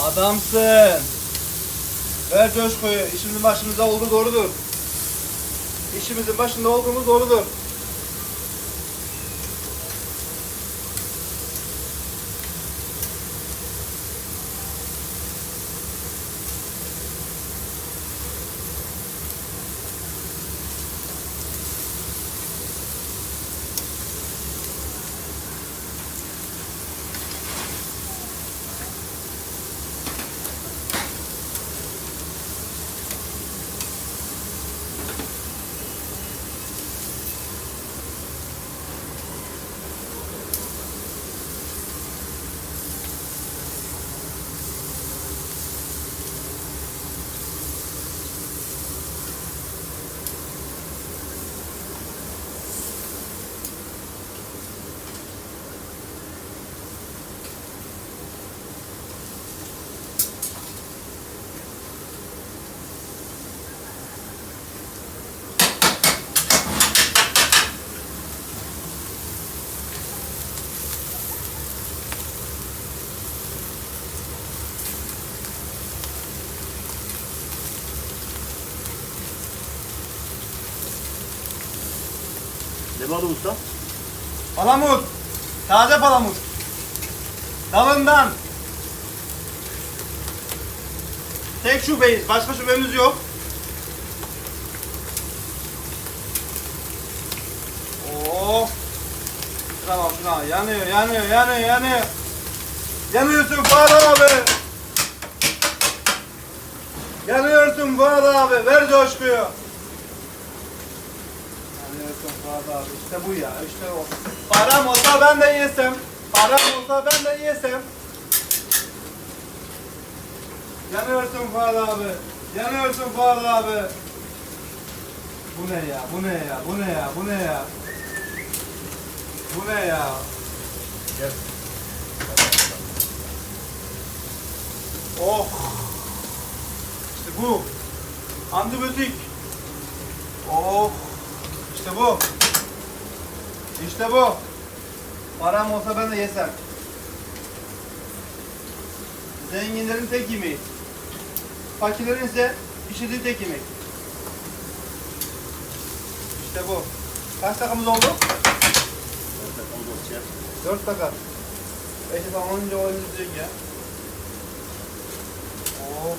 Adamsın. Ver coşkuyu. İşimizin başımızda olduğu doğrudur. İşimizin başında olduğumuz doğrudur. Ne balı usta? Palamut. Taze palamut. Dalından. Tek şubeyiz. Başka şubemiz yok. Oh. Şuna bak şuna. Yanıyor, yanıyor, yanıyor, yanıyor. Yanıyorsun Fuat abi. Yanıyorsun Fuat abi. Ver coşkuyu. İşte bu ya. işte o. Param olsa ben de yesem. Param olsa ben de yesem. Yanıyorsun Fuat abi. Yanıyorsun Fuat abi. Bu ne ya? Bu ne ya? Bu ne ya? Bu ne ya? Bu ne ya? Gel. Oh. İşte bu. Antibiyotik. Oh. İşte bu. İşte bu. Param olsa ben de yesem. Zenginlerin tek yemeği. Fakirlerin ise işlediği tek yemek. İşte bu. Kaç dakikamız oldu? Evet, bakalım dostça. 4 dakika. Belki tamamınca o izleyecek ya. Oh.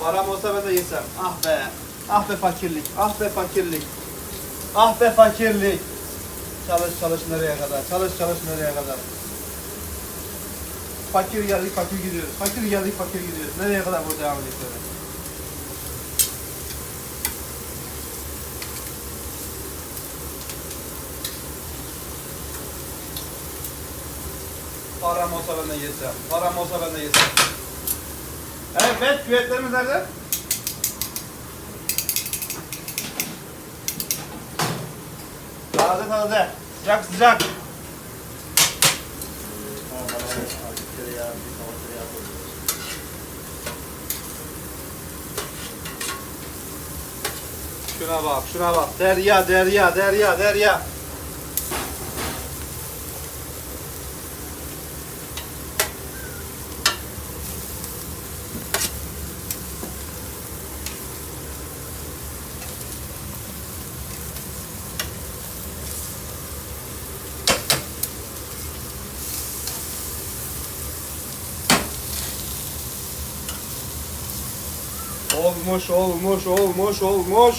Param olsa ben de yesem. Ah be. Ah be fakirlik. Ah be fakirlik. Ah be fakirlik. Çalış çalış nereye kadar? Çalış çalış nereye kadar? Fakir geldik fakir gidiyoruz. Fakir geldik fakir gidiyoruz. Nereye kadar bu devam edecek böyle? Param olsa ben de yesem. Param olsa ben de yesem. Evet, küvetlerimiz nerede? Taze taze. Sıcak sıcak. Şuna bak, şuna bak. Derya, derya, derya, derya. Olmuş, olmuş, olmuş, olmuş.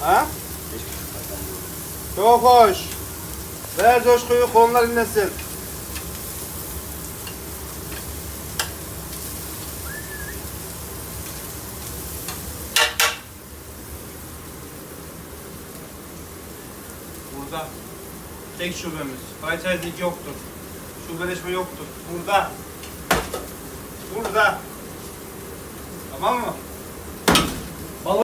Ha? Çok hoş. Ver coşkuyu konular inlesin. Burada. Tek şubemiz. Bayçaycılık yoktur. Şubeleşme yoktur. Burada. 不是在找妈妈